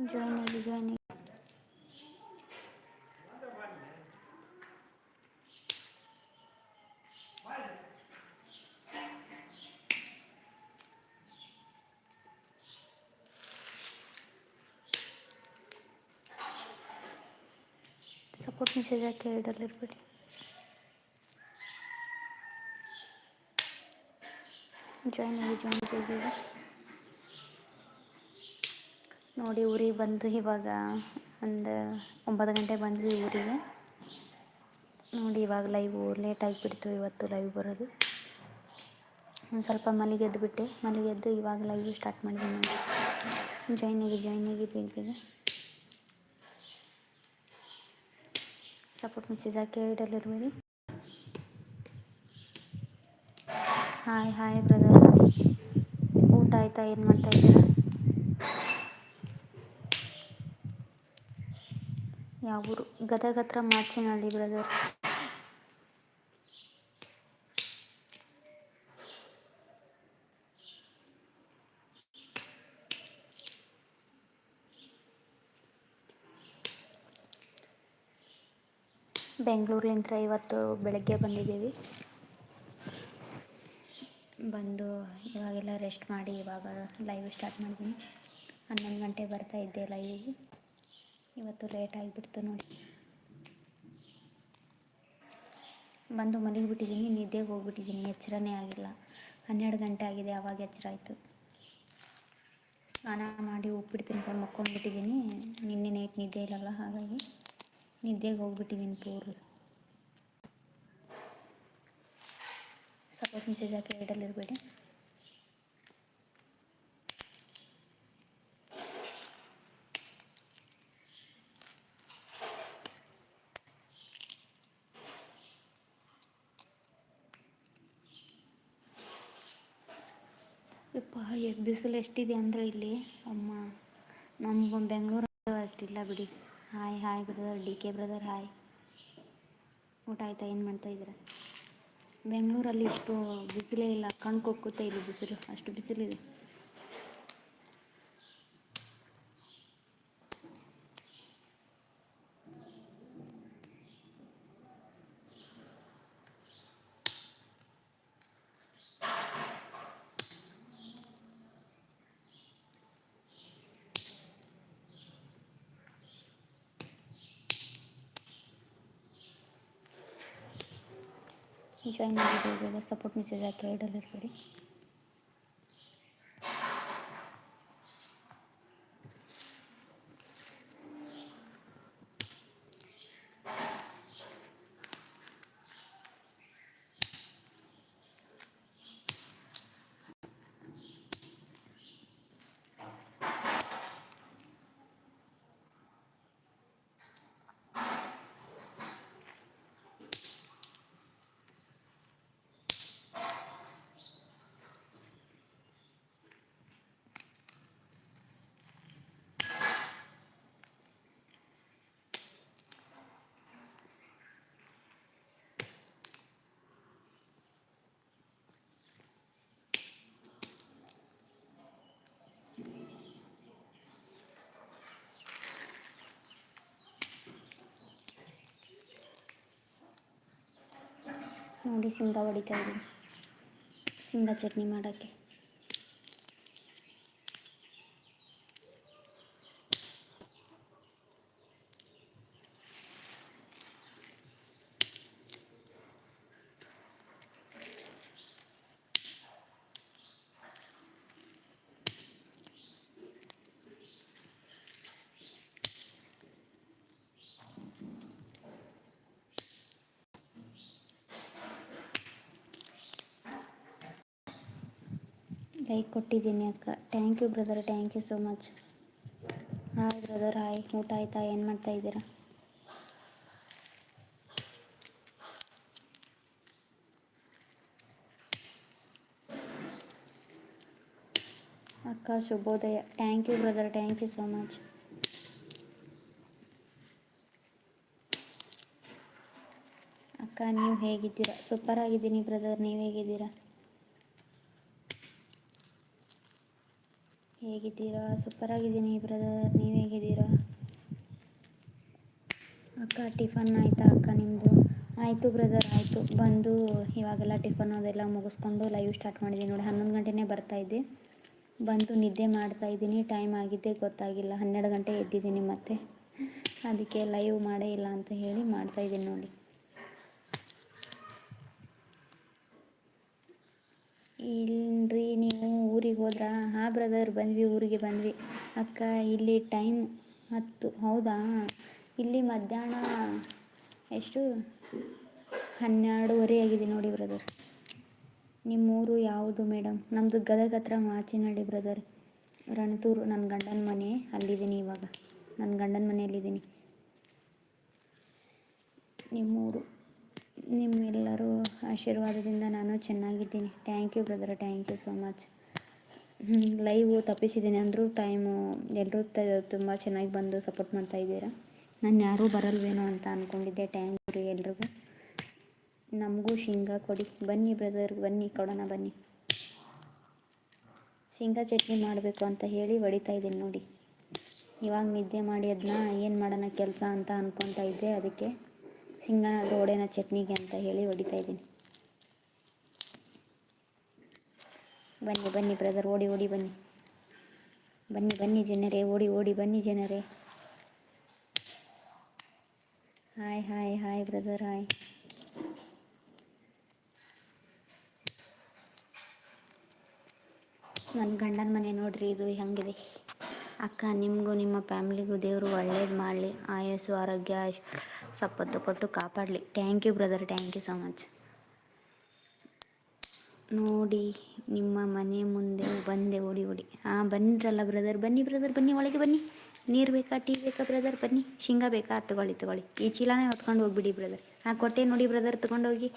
Join ಆಗಿ join ಆಗಿ support message ಹಾಕಿ ಇಡಲಿರ್ಬೇಡಿ ಜಾಯ್ನ್ ಆಗಿ ಜಾಯ್ನ್ ಆಗಿ ನೋಡಿ ಊರಿಗೆ ಬಂದು ಇವಾಗ ಒಂದು ಒಂಬತ್ತು ಗಂಟೆ ಬಂದ್ವಿ ಊರಿಗೆ. ನೋಡಿ ಇವಾಗ ಲೈವ್ ಲೇಟ್ ಆಗಿಬಿಡ್ತು, ಇವತ್ತು ಲೈವ್ ಬರೋದು. ಒಂದು ಸ್ವಲ್ಪ ಮಲಿಗೆದ್ದು ಬಿಟ್ಟೆ ಮಲಿಗೆದ್ದು ಇವಾಗ ಲೈವ್ ಸ್ಟಾರ್ಟ್ ಮಾಡಿದೆ ನೋಡಿ. ಜಾಯ್ನ್ ಆಗಿ ಜಾಯ್ನ್ ಆಗಿ, ಬೇಗ ಸಪೋರ್ಟ್ ಮೆಸೇಜ್ ಹಾಕಿ ಇಡಲಿರ್ಬೇಡಿ ಹಾಯ್ ಹಾಯ್ ಬ್ರದರ್ ಊಟ ಆಯ್ತಾ? ಏನು ಮಾಡ್ತಾ ಇದ್ದೀರಾ? ಯಾವ ಊರು ಗದಗ ಹತ್ರ ಮಾಚಿನಹಳ್ಳಿ ಬ್ರದರ್ ಬೆಂಗಳೂರ್ಲಿಂತ ಇವತ್ತು ಬೆಳಗ್ಗೆ ಬಂದಿದ್ದೀವಿ. ಬಂದು ಇವಾಗೆಲ್ಲ ರೆಸ್ಟ್ ಮಾಡಿ ಇವಾಗ ಲೈವ್ ಸ್ಟಾರ್ಟ್ ಮಾಡಿದ್ದೀನಿ ಹನ್ನೊಂದು ಗಂಟೆ ಬರ್ತಾ ಇದ್ದೆ ಲೈವ್ ಇವತ್ತು ಲೇಟ್ ಆಗಿಬಿಡ್ತು ನೋಡಿ. ಬಂದು ಮಲಗಿಬಿಟ್ಟಿದ್ದೀನಿ ನಿದ್ದೆಗೆ ಹೋಗ್ಬಿಟ್ಟಿದ್ದೀನಿ ಎಚ್ಚರನೇ ಆಗಿಲ್ಲ. ಹನ್ನೆರಡು ಗಂಟೆ ಆಗಿದೆ ಆವಾಗ ಎಚ್ಚರ ಆಯಿತು. ಸ್ನಾನ ಮಾಡಿ ಉಪ್ಪಿಟ್ಟು ತಿನ್ಕೊಂಡು ಮಕ್ಕೊಂಡ್ಬಿಟ್ಟಿದ್ದೀನಿ ನಿನ್ನೆ ನೈಟ್ ನಿದ್ದೆ ಇಲ್ಲಲ್ಲ, ಹಾಗಾಗಿ ನಿದ್ದೆಗೆ ಹೋಗ್ಬಿಟ್ಟಿದ್ದೀನಿ ಪೂರು ಸಪೋರ್ಟ್ ಮೆಸೇಜ್ ಹಾಕಿ ಇಡಲಿರಬೇಡಿ ಯಪ್ಪ ಎಷ್ಟು ಬಿಸಿಲು ಎಷ್ಟಿದೆ ಅಂದರೆ ಇಲ್ಲಿ? ಅಮ್ಮ ನಮ್ಮ ಬೆಂಗಳೂರು ಅಷ್ಟಿಲ್ಲ ಬಿಡಿ. Hi hi brother D K brother hi ಊಟ ಆಯ್ತಾ? ಏನು ಮಾಡ್ತಾ ಇದ್ದೀರಾ? ಬೆಂಗಳೂರಲ್ಲಿ ಇಷ್ಟು ಬಿಸಿಲೇ ಇಲ್ಲ. ಕಣ್ಕೊಕ್ಕುತ್ತೆ ಇಲ್ಲಿ ಬಿಸಿಲು. ಅಷ್ಟು ಬಿಸಿಲಿದೆ. ಜಾಯ್ನ್ ಆಗಿದ್ದು ಸಪೋರ್ಟ್ ಮೆಸೇಜ್ ಹಾಕಿ ಇಡಲಿರ್ಬೇಡಿ ನೋಡಿ ಶೇಂಗಾ ಹೊಡಿತಾ ಇದ್ದೀನಿ. ಶೇಂಗಾ ಚಟ್ನಿ ಮಾಡೋಕ್ಕೆ ಲೈಕ್ ಕೊಟ್ಟಿದ್ದೀನಿ ಅಕ್ಕ. Thank you brother thank you so much hi brother hi ಊಟ ಆಯ್ತಾ? ಏನು ಮಾಡ್ತಾ ಇದ್ದೀರಾ? ಅಕ್ಕ, ಶುಭೋದಯ. Thank you brother thank you so much ಅಕ್ಕ, ನೀವು ಹೇಗಿದ್ದೀರಾ? ಸೂಪರ್ ಆಗಿದ್ದೀನಿ ಬ್ರದರ್ ನೀವು ಹೇಗಿದ್ದೀರಾ? ಹೇಗಿದ್ದೀರಾ? ಸೂಪರ್ ಆಗಿದ್ದೀನಿ ಬ್ರದರ್ ನೀವು ಹೇಗಿದ್ದೀರಾ? ಅಕ್ಕ ಟಿಫನ್ ಆಯಿತಾ ಅಕ್ಕ ನಿಮ್ಮದು ಆಯಿತು ಬ್ರದರ್ ಆಯಿತು. ಬಂದು ಇವಾಗೆಲ್ಲ ಟಿಫನ್ ಅದೆಲ್ಲ ಮುಗಿಸ್ಕೊಂಡು ಲೈವ್ ಸ್ಟಾರ್ಟ್ ಮಾಡಿದ್ದೀನಿ ನೋಡಿ. ಹನ್ನೊಂದು ಗಂಟೆನೇ ಬರ್ತಾಯಿದ್ದೆ ಬಂದು ನಿದ್ದೆ ಮಾಡ್ತಾ ಇದ್ದೀನಿ. ಟೈಮ್ ಆಗಿದ್ದೇ ಗೊತ್ತಾಗಿಲ್ಲ. ಹನ್ನೆರಡು ಗಂಟೆ ಎದ್ದಿದ್ದೀನಿ ಮತ್ತೆ. ಅದಕ್ಕೆ ಲೈವ್ ಮಾಡೇ ಇಲ್ಲ ಅಂತ ಹೇಳಿ ಮಾಡ್ತಾಯಿದ್ದೀನಿ ನೋಡಿ. ಇಲ್ರಿ, ನೀವು ಊರಿಗೆ ಹೋದ್ರಾ? ಹಾಂ ಬ್ರದರ್ ಬಂದ್ವಿ, ಊರಿಗೆ ಬಂದ್ವಿ. ಅಕ್ಕ, ಇಲ್ಲಿ ಟೈಮ್ ಹತ್ತು. ಹೌದಾ? ಇಲ್ಲಿ ಮಧ್ಯಾಹ್ನ ಎಷ್ಟು? ಹನ್ನೆರಡೂವರೆ ಆಗಿದೆ ನೋಡಿ ಬ್ರದರ್ ನಿಮ್ಮೂರು ಯಾವುದು ಮೇಡಮ್ ನಮ್ಮದು ಗದಗ ಹತ್ರ ಮಾಚಿನಹಳ್ಳಿ ಬ್ರದರ್ ರಣತೂರು ನನ್ನ ಗಂಡನ ಮನೆ ಅಲ್ಲಿದ್ದೀನಿ ಇವಾಗ. ನನ್ನ ಗಂಡನ ಮನೆಯಲ್ಲಿದ್ದೀನಿ. ನಿಮ್ಮೂರು. ನಿಮ್ಮೆಲ್ಲರೂ ಆಶೀರ್ವಾದದಿಂದ ನಾನು ಚೆನ್ನಾಗಿದ್ದೀನಿ. Thank you brother thank you so much live ತಪ್ಪಿಸಿದ್ದೀನಿ ಅಂದರೂ ಟೈಮು ಎಲ್ಲರೂ ತುಂಬ ಚೆನ್ನಾಗಿ ಬಂದು ಸಪೋರ್ಟ್ ಮಾಡ್ತಾ ಇದ್ದೀರಾ? ನಾನು ಯಾರೂ ಬರಲ್ವೇನೋ ಅಂತ ಅಂದ್ಕೊಂಡಿದ್ದೆ ಥ್ಯಾಂಕ್ ಯು ಎಲ್ರಿಗೂ. ನಮಗೂ ಶೇಂಗಾ ಕೊಡಿ. ಬನ್ನಿ ಬ್ರದರ್ ಬನ್ನಿ, ಕೊಡೋಣ ಬನ್ನಿ. ಶೇಂಗಾ ಚಟ್ನಿ ಮಾಡಬೇಕು ಅಂತ ಹೇಳಿ ಹೊಡಿತಾ ಇದ್ದೀನಿ ನೋಡಿ. ಇವಾಗ ನಿದ್ದೆ ಮಾಡಿ ಅದನ್ನ ಏನು ಮಾಡೋಣ, ಕೆಲಸ ಅಂತ ಅಂದ್ಕೊತಾ ಇದ್ದೆ ಅದಕ್ಕೆ. ಶೇಂಗಾ ದೋಡೆನ ಚಟ್ನಿಗೆ ಅಂತ ಹೇಳಿ ಹೊಡಿತಾ ಇದ್ದೀನಿ. ಬನ್ನಿ ಬನ್ನಿ ಬ್ರದರ್ ಓಡಿ ಓಡಿ ಬನ್ನಿ. ಬನ್ನಿ ಬನ್ನಿ ಜನರೇ, ಓಡಿ ಓಡಿ ಬನ್ನಿ ಜನರೇ. Hi hi hi brother hi ನನ್ನ ಗಂಡನ ಮನೆ ನೋಡ್ರಿ, ಇದು ಹೆಂಗಿದೆ? ಅಕ್ಕ, ನಿಮಗೂ ನಿಮ್ಮ ಫ್ಯಾಮಿಲಿಗೂ ದೇವರು ಒಳ್ಳೇದು ಮಾಡಲಿ. ಆಯಸ್ಸು, ಆರೋಗ್ಯ, ಸಪ್ಪತ್ತು ಕೊಟ್ಟು ಕಾಪಾಡಲಿ. Thank you brother thank you so much ನೋಡಿ, ನಿಮ್ಮ ಮನೆ ಮುಂದೆ ಬಂದೆ, ಓಡಿ ಓಡಿ. ಹಾಂ ಬನ್ನಿರಲ್ಲ ಬ್ರದರ್ ಬನ್ನಿ ಬ್ರದರ್ ಬನ್ನಿ, ಒಳಗೆ ಬನ್ನಿ. ನೀರು ಬೇಕಾ ಟೀ ಬೇಕಾ ಬ್ರದರ್ ಬನ್ನಿ. ಶೇಂಗಾ ಬೇಕಾ? ತಗೊಳ್ಳಿ ತಗೊಳ್ಳಿ. ಈ ಚೀಲನೇ ಹೊತ್ಕೊಂಡು ಹೋಗ್ಬಿಡಿ ಬ್ರದರ್ ಹಾಂ ಕೊಟ್ಟೆ ನೋಡಿ ಬ್ರದರ್ ತಗೊಂಡೋಗಿ.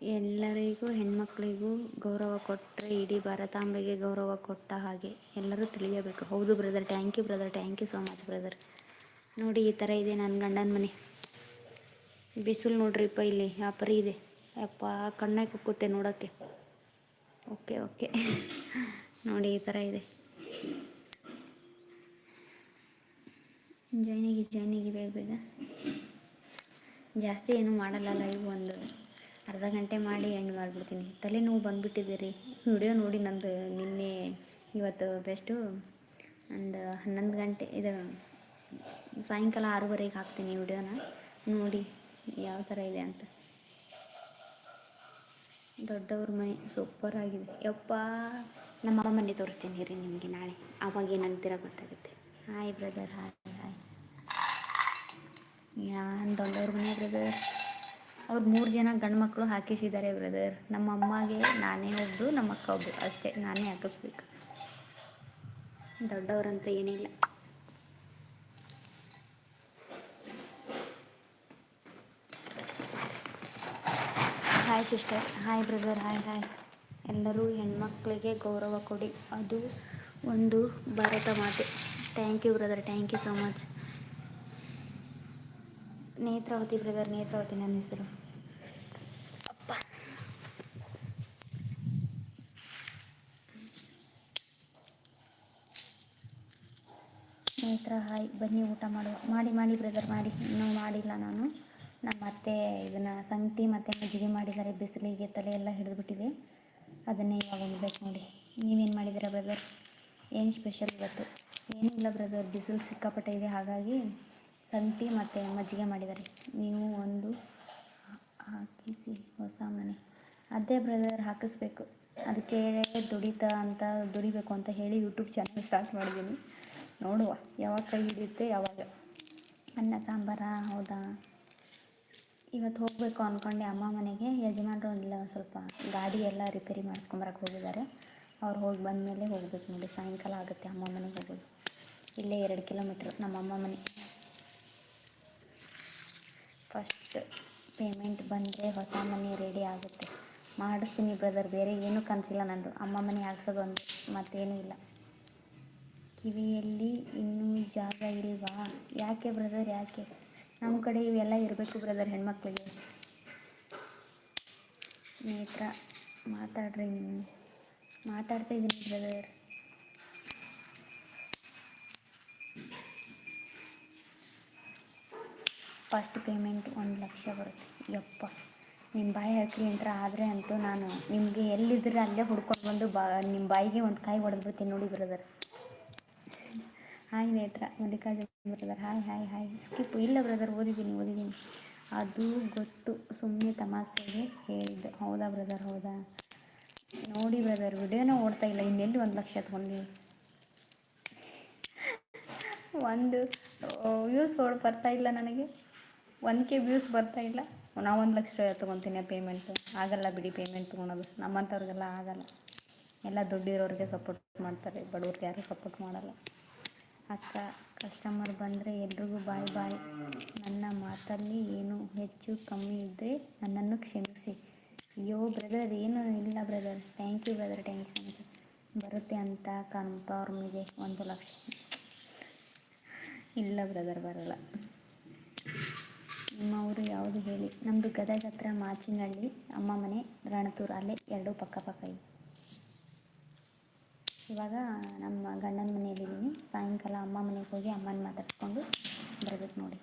ಎಲ್ಲರಿಗೂ, ಹೆಣ್ಮಕ್ಳಿಗೂ ಗೌರವ ಕೊಟ್ಟರೆ ಇಡೀ ಭಾರತಾಂಬೆಗೆ ಗೌರವ ಕೊಟ್ಟ ಹಾಗೆ ಎಲ್ಲರೂ ತಿಳಿಯಬೇಕು. ಹೌದು brother thank you brother thank you so much brother ನೋಡಿ, ಈ ಥರ ಇದೆ ನನ್ನ ಗಂಡನ ಮನೆ. ಬಿಸಿಲು ನೋಡ್ರಿಪ್ಪ ಇಲ್ಲಿ ಯಾಪರಿ ಪರಿ ಇದೆ. ಯಪ್ಪ ಕಣ್ಣೇ ಕುಕ್ಕುತ್ತೆ ನೋಡೋಕ್ಕೆ. Okay okay. ನೋಡಿ, ಈ ಥರ ಇದೆ. ಜಾಯ್ನಿಗೆ ಜಾಯ್ನಿಗೆ ಬೇಗ ಬೇಗ. ಜಾಸ್ತಿ ಏನೂ ಮಾಡಲ್ಲ ಲೈವ್ ಒಂದು. ಅರ್ಧ ಗಂಟೆ ಮಾಡಿ ಎಂಡ್ ಮಾಡಿಬಿಡ್ತೀನಿ. ತಲೆನೋವು ಬಂದುಬಿಟ್ಟಿದೆ ವಿಡಿಯೋ ನೋಡಿ ನಂದು ನಿನ್ನೆ ಇವತ್ತು ಬೆಸ್ಟು. ಒಂದು ಹನ್ನೊಂದು ಗಂಟೆ ಇದು ಸಾಯಂಕಾಲ ಆರೂವರೆಗೆ ಹಾಕ್ತೀನಿ ವಿಡಿಯೋನ. ನೋಡಿ ಯಾವ ಥರ ಇದೆ ಅಂತ. ದೊಡ್ಡವ್ರ ಮನೆ ಸೂಪರ್ ಆಗಿದೆ. ಯಪ್ಪ, ನಮ್ಮ ಅಮ್ಮ ಮನೆ ತೋರಿಸ್ತೀನಿ ರೀ ನಿಮಗೆ ನಾಳೆ. ಅವಾಗ ಏನಂತೀರ ಗೊತ್ತಾಗುತ್ತೆ. ಹಾಯ್ ಬ್ರದರ್ ಹಾಯ್ ಹಾಯ್ ಯಾನ್ ದೊಡ್ಡವ್ರ ಮನೆ ಬ್ರದರ್ ಅವ್ರು ಮೂರು ಜನ ಗಂಡು ಮಕ್ಕಳು ಹಾಕಿಸಿದ್ದಾರೆ ಬ್ರದರ್ ನಮ್ಮ ಅಮ್ಮಗೆ ನಾನೇ ಒಬ್ಬರು ನಮ್ಮ ಅಕ್ಕ ಒಬ್ಬರು ಅಷ್ಟೇ, ನಾನೇ ಹಾಕಿಸ್ಬೇಕು. ದೊಡ್ಡವರಂತ ಏನಿಲ್ಲ. Hi sister hi brother hi hi ಎಲ್ಲರೂ ಹೆಣ್ಮಕ್ಳಿಗೆ ಗೌರವ ಕೊಡಿ. ಅದು ಒಂದು ಭಾರತ ಮಾತೆ. Thank you brother thank you so much Netravati brother Netravati ನನ್ನ ಹೆಸರು ಅಪ್ಪ ನೇತ್ರ ಬನ್ನಿ ಊಟ ಮಾಡುವ ಮಾಡಿ ಮಾಡಿ ಬ್ರದರ್ ಮಾಡಿ. ಇನ್ನೂ ಮಾಡಿಲ್ಲ ನಾನು. ನಮ್ಮ ಅತ್ತೆ ಇದನ್ನು ಸಂಗತಿ ಮತ್ತು ಮಜ್ಜಿಗೆ ಮಾಡಿದ್ದಾರೆ, ಬಿಸಿಲಿಗೆ ತಲೆ ಎಲ್ಲ ಹಿಡಿದ್ಬಿಟ್ಟಿದೆ. ಅದನ್ನೇ ಇವಾಗ ಹೋಗ್ಬೇಕು ನೋಡಿ ನೀವೇನು ಮಾಡಿದ್ದೀರಾ ಬ್ರದರ್ ಏನು ಸ್ಪೆಷಲ್ ಇವತ್ತು? ಏನಿಲ್ಲ ಬ್ರದರ್ ಬಿಸಿಲು ಸಿಕ್ಕಾಪಟ್ಟೆ ಇದೆ, ಹಾಗಾಗಿ ಸಂಗತಿ ಮತ್ತು ಮಜ್ಜಿಗೆ ಮಾಡಿದ್ದಾರೆ. ನೀವು ಒಂದು ಹಾಕಿಸಿ, ಹೊಸ ಮನೆ. ಅದೇ ಬ್ರದರ್ ಹಾಕಿಸ್ಬೇಕು. ಅದಕ್ಕೆ ದುಡಿತಾ ಅಂತ ದುಡಿಬೇಕು ಅಂತ ಹೇಳಿ ಯೂಟ್ಯೂಬ್ ಚಾನಲ್ ಸ್ಟಾರ್ಟ್ ಮಾಡಿದ್ದೀನಿ. ನೋಡುವ. ಯಾವಾಗ ಕೈ ಹಿಡಿಯುತ್ತೆ, ಯಾವಾಗ ಅನ್ನ, ಸಾಂಬಾರ, ಹೌದಾ? ಇವತ್ತು ಹೋಗಬೇಕು ಅಂದ್ಕೊಂಡೆ ಅಮ್ಮ ಮನೆಗೆ. ಯಜಮಾನರು ಇಲ್ಲ ಸ್ವಲ್ಪ ಗಾಡಿ ಎಲ್ಲ ರಿಪೇರಿ ಮಾಡಿಸ್ಕೊಂಬರಕ್ಕೆ ಹೋಗಿದ್ದಾರೆ. ಅವ್ರು ಹೋಗಿ ಬಂದ ಮೇಲೆ ಹೋಗ್ಬೇಕು ನೋಡಿ. ಸಾಯಂಕಾಲ ಆಗುತ್ತೆ ಅಮ್ಮ ಮನೆಗೆ ಹೋಗೋದು. ಇಲ್ಲೇ ಎರಡು ಕಿಲೋಮೀಟ್ರ್ ನಮ್ಮ ಅಮ್ಮ ಮನೆ. ಫಸ್ಟ್ ಪೇಮೆಂಟ್ ಬಂದರೆ ಹೊಸ ಮನೆ ರೆಡಿ ಆಗುತ್ತೆ. ಮಾಡಿಸ್ತೀನಿ ಬ್ರದರ್ ಬೇರೆ ಏನೂ ಕನಸಿಲ್ಲ ನನ್ನದು ಅಮ್ಮ ಮನೆ ಹಾಕ್ಸೋದು ಒಂದು ಮತ್ತೇನೂ ಇಲ್ಲ. ಕಿವಿಯಲ್ಲಿ ಇನ್ನೂ ಜಾಗ ಇಲ್ವಾ? ಯಾಕೆ ಬ್ರದರ್ ಯಾಕೆ? ನಮ್ಮ ಕಡೆ ಇವೆಲ್ಲ ಇರಬೇಕು ಬ್ರದರ್ ಹೆಣ್ಮಕ್ಳಿಗೆ. ನೇತ್ರ ಮಾತಾಡ್ರಿ ನೀವು ಮಾತಾಡ್ತಾ ಇದ್ದೀನಿ ಬ್ರದರ್ ಫಸ್ಟ್ ಪೇಮೆಂಟ್ ಒಂದು ಲಕ್ಷ ಬರುತ್ತೆ. ಯಪ್ಪ ನಿಮ್ಮ ಬಾಯಿ ಹಾಕಿ ಅಂತ ಆದರೆ ಅಂತೂ ನಾನು ನಿಮಗೆ ಎಲ್ಲಿದ್ರೆ ಅಲ್ಲೇ ಹುಡ್ಕೊಂಡು ಬಂದು ಬಾ ನಿಮ್ಮ ಬಾಯಿಗೆ ಒಂದು ಕಾಯಿ ಹೊಡೆದ್ಬಿಡ್ತೀನಿ ನೋಡಿ brother hi Netra Mallikarjun brother hi hi hi skip ಇಲ್ಲ ಬ್ರದರ್ ಓದಿದ್ದೀನಿ ಓದಿದ್ದೀನಿ. ಅದು ಗೊತ್ತು. ಸುಮ್ಮನೆ ತಮಾಷೆಗೆ ಹೇಳಿದ್ದೆ ಹೌದಾ ಬ್ರದರ್ ಹೌದಾ? ನೋಡಿ ಬ್ರದರ್ ವಿಡಿಯೋನೇ ಓಡ್ತಾ ಇಲ್ಲ. ಇನ್ನೆಲ್ಲಿ ಒಂದು ಲಕ್ಷ ತೊಗೊಂಡು ಒಂದು ವ್ಯೂಸ್ ಓಡ್ ಬರ್ತಾ ಇಲ್ಲ ನನಗೆ. ಒನ್ ಕೆ ವ್ಯೂಸ್ ಬರ್ತಾ ಇಲ್ಲ. ನಾವು ಒಂದು ಲಕ್ಷ ತೊಗೊತೀನಿ ಪೇಮೆಂಟು ಆಗಲ್ಲ ಬಿಡಿ ಪೇಮೆಂಟ್ ತೊಗೊಳೋದು. ನಮ್ಮಂಥವ್ರಿಗೆಲ್ಲ ಆಗಲ್ಲ. ಎಲ್ಲ ದುಡ್ಡಿರೋರಿಗೆ ಸಪೋರ್ಟ್ ಮಾಡ್ತಾರೆ. ಬಡವ್ರಿಗೆ ಯಾರೂ ಸಪೋರ್ಟ್ ಮಾಡಲ್ಲ. ಅಕ್ಕ ಕಸ್ಟಮರ್ ಬಂದರೆ ಎಲ್ರಿಗೂ ಬಾಯ್ ಬಾಯ್. ನನ್ನ ಮಾತಲ್ಲಿ ಏನು ಹೆಚ್ಚು ಕಮ್ಮಿ ಇದ್ದರೆ ನನ್ನನ್ನು ಕ್ಷಮಿಸಿ. ಅಯ್ಯೋ ಬ್ರದರ್ ಏನು ಇಲ್ಲ brother thank you brother thank you so much ಬರುತ್ತೆ ಅಂತ ಕನ್ಫರ್ಮ್ ಇದೆ, ಒಂದು ಲಕ್ಷ. ಇಲ್ಲ ಬ್ರದರ್ ಬರಲ್ಲ. ನಿಮ್ಮ ಊರು ಯಾವುದು ಹೇಳಿ? ನಮ್ಮದು ಗದಗ ಹತ್ರ ಮಾಚಿನಹಳ್ಳಿ, ಅಮ್ಮ ಮನೆ, ರಣತೂರು, ಅಲ್ಲೇ ಎರಡೂ ಪಕ್ಕ ಪಕ್ಕ ಇದೆ. ಇವಾಗ ನಮ್ಮ ಗಂಡನ ಮನೆಯಲ್ಲಿದ್ದೀನಿ ಸಾಯಂಕಾಲ ಅಮ್ಮ ಮನೆಗೆ ಹೋಗಿ ಅಮ್ಮನ ಮಾತಾಡಿಸ್ಕೊಂಡು ಬರಬೇಕು ನೋಡಿ.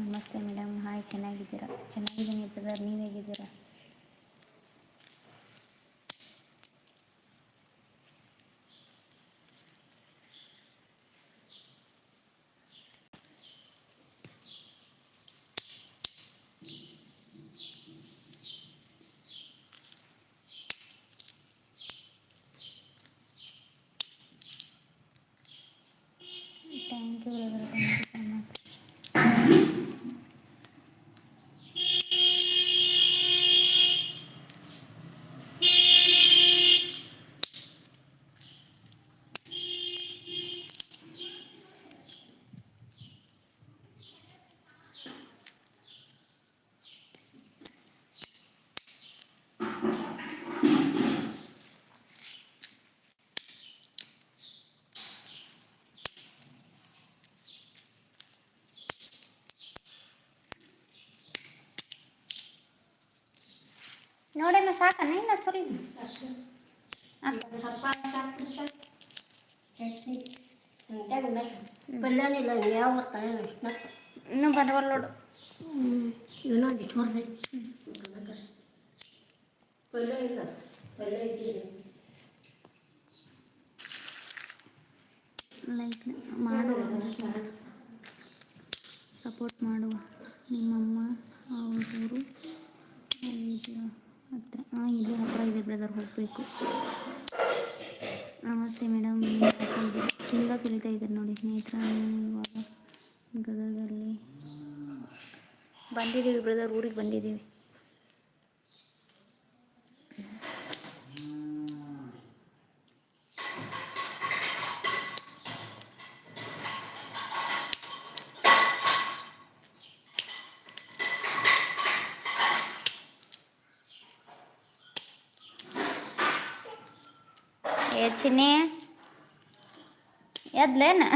ನಮಸ್ತೆ ಮೇಡಮ್. ಹಾಯ್, ಚೆನ್ನಾಗಿದ್ದೀರಾ? ಚೆನ್ನಾಗಿದ್ದೀನಿ ಬ್ರದರ್. ನೀವು ಹೇಗಿದ್ದೀರಾ thank you brother thank you so much ನೋಡೋಣ ಸಾಕನ ಇಲ್ಲ ಸರಿ. ಇನ್ನೂ ಬರವಲ್ಲ ನೋಡು. ಲೈಕ್ ಮಾಡುವ ಸಪೋರ್ಟ್ ಮಾಡುವ ನಿಮ್ಮಮ್ಮ ಅವರು ಹತ್ರ. ಹಾಂ ಇಲ್ಲಿ ಹತ್ರ ಇದೆ ಬ್ರದರ್ ಹೋಗಬೇಕು. ನಮಸ್ತೆ ಮೇಡಮ್ ತುಂಬ ಶೇಂಗಾ ಇದ್ದಾರೆ? ನೋಡಿ ಸ್ನೇಹಿತರ. ಗದಗಲ್ಲಿ ಬಂದಿದ್ದೀವಿ ಬ್ರದರ್ ಊರಿಗೆ ಬಂದಿದ್ದೀವಿ. ये चीनी याद लेना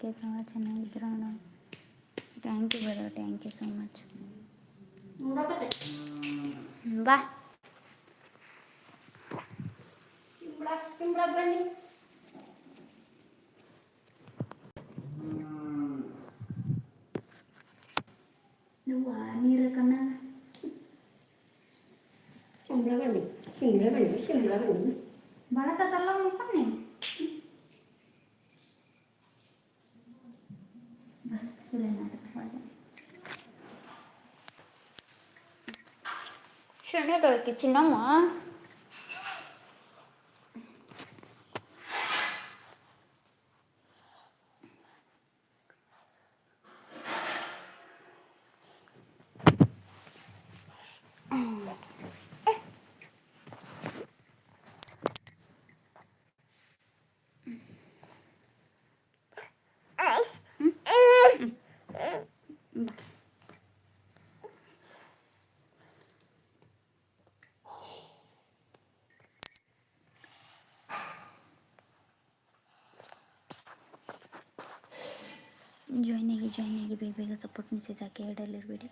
ನೋಡೋದಕ್ಕೆ ಭಾಳ ಚೆನ್ನಾಗಿದ್ದೀರ ಅಣ್ಣ thank you brother thank you so much ಬಾ Și noi doar că? Join ಆಗಿ ಜಾಯ್ನ್ ಆಗಿ ಬೇಗ ಬೇಗ ಸಪೋರ್ಟ್ ಮೆಸೇಜ್ ಹಾಕಿ ಎರಡಲ್ಲಿರಬೇಡಿ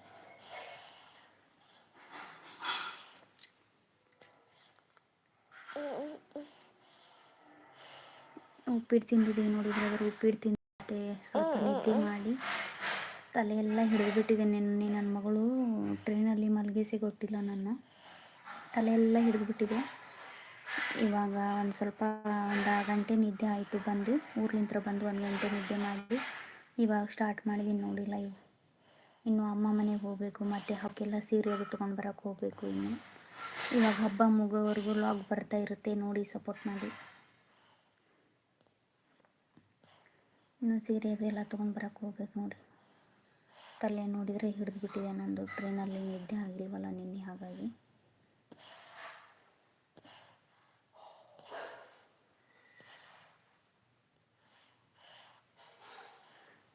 ಉಪ್ಪಿಟ್ಟು ತಿಂದಿದ್ದೀವಿ ನೋಡಿದ್ರೆ ಉಪ್ಪಿಟ್ಟು ತಿಂದೆ ಸ್ವಲ್ಪ ನಿದ್ದೆ ಮಾಡಿ. ತಲೆಯೆಲ್ಲ ಹಿಡಿದುಬಿಟ್ಟಿದೆ ನಿನ್ನೆ ನನ್ನ ಮಗಳು. ಟ್ರೈನಲ್ಲಿ ಮಲಗಿಸಿ ಕೊಟ್ಟಿಲ್ಲ ನನ್ನ. ತಲೆಯೆಲ್ಲ ಹಿಡಿದುಬಿಟ್ಟಿದೆ. ಇವಾಗ ಒಂದು ಸ್ವಲ್ಪ ಒಂದು ಗಂಟೆ ನಿದ್ದೆ ಆಯಿತು ಬಂದು, ಊರ್ಲಿಂತ್ರ ಬಂದು ಒಂದು ಗಂಟೆ ನಿದ್ದೆ ಮಾಡಿ. ಇವಾಗ ಸ್ಟಾರ್ಟ್ ಮಾಡಿದ್ದೀನಿ ನೋಡಿ ಲೈವ್ ಇನ್ನು ಅಮ್ಮ ಮನೆಗೆ ಹೋಗಬೇಕು, ಮತ್ತು ಹಬ್ಬಕ್ಕೆಲ್ಲ ಸೀರೆ ಅದು ತೊಗೊಂಡು ಬರೋಕ್ಕೆ ಹೋಗಬೇಕು ಇನ್ನು. ಇವಾಗ ಹಬ್ಬ ಮುಗೋವರೆಗೂ ಲಾಗ್ ಬರ್ತಾ ಇರುತ್ತೆ, ನೋಡಿ ಸಪೋರ್ಟ್ ಮಾಡಿ. ಇನ್ನು ಸೀರೆ ಅದೆಲ್ಲ ತೊಗೊಂಡು ಬರೋಕ್ಕೆ ಹೋಗ್ಬೇಕು ನೋಡಿ. ತಲೆ ನೋಡಿದರೆ ಹಿಡಿದು ಬಿಟ್ಟಿದೆ ನಂದು ಟ್ರೈನಲ್ಲಿ ನಿದ್ದೆ ಆಗಿಲ್ವಲ್ಲ ನಿನ್ನೆ ಹಾಗಾಗಿ.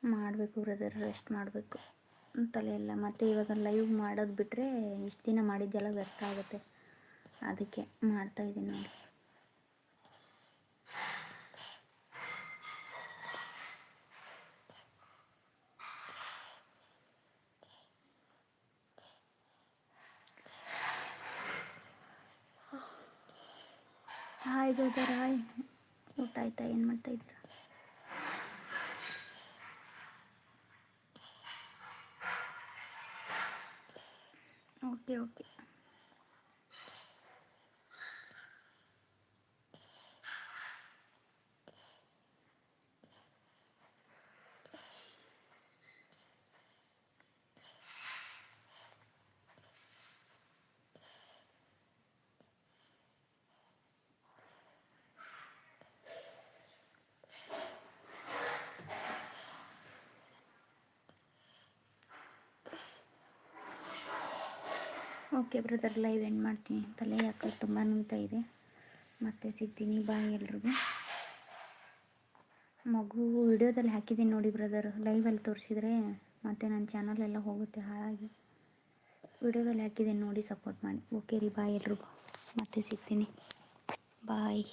ಮಾಡಬೇಕು ಬ್ರದರ್ ರೆಸ್ಟ್ ಮಾಡಬೇಕು. ತಲೆ ಮತ್ತು ಇವಾಗ ಲೈವ್ ಮಾಡೋದು ಬಿಟ್ಟರೆ ಇಷ್ಟು ದಿನ ಮಾಡಿದ್ದೆಲ್ಲ ವ್ಯರ್ಥ ಆಗುತ್ತೆ. ಅದಕ್ಕೆ ಮಾಡ್ತಾ ಇದ್ದೀನಿ ನೋಡಿ. ಹಾಯ್ ಬ್ರದರ್ ಹಾಯ್ ಊಟ ಆಯ್ತಾ? ಏನು ಮಾಡ್ತಾ ಇದ್ದೀರಾ okay okay brother live end ಮಾಡ್ತೀನಿ. ತಲೆ ಯಾಕೆ ತುಂಬ ನುಂಗ್ತಾ ಇದೆ. ಮತ್ತೆ ಸಿಗ್ತೀನಿ ಬಾಯ್ ಎಲ್ರಿಗೂ. ಮಗು ವಿಡಿಯೋದಲ್ಲಿ ಹಾಕಿದ್ದೀನಿ ನೋಡಿ ಬ್ರದರ್ ಲೈವಲ್ಲಿ ತೋರಿಸಿದ್ರೆ ಮತ್ತೆ ನನ್ನ ಚಾನಲೆಲ್ಲ ಹೋಗುತ್ತೆ ಹಾಳಾಗಿ. ವಿಡಿಯೋದಲ್ಲಿ ಹಾಕಿದ್ದೀನಿ ನೋಡಿ ಸಪೋರ್ಟ್ ಮಾಡಿ. ಓಕೆ ರೀ ಬಾಯ್ ಎಲ್ರಿಗೂ. ಮತ್ತೆ ಸಿಗ್ತೀನಿ. ಬಾಯ್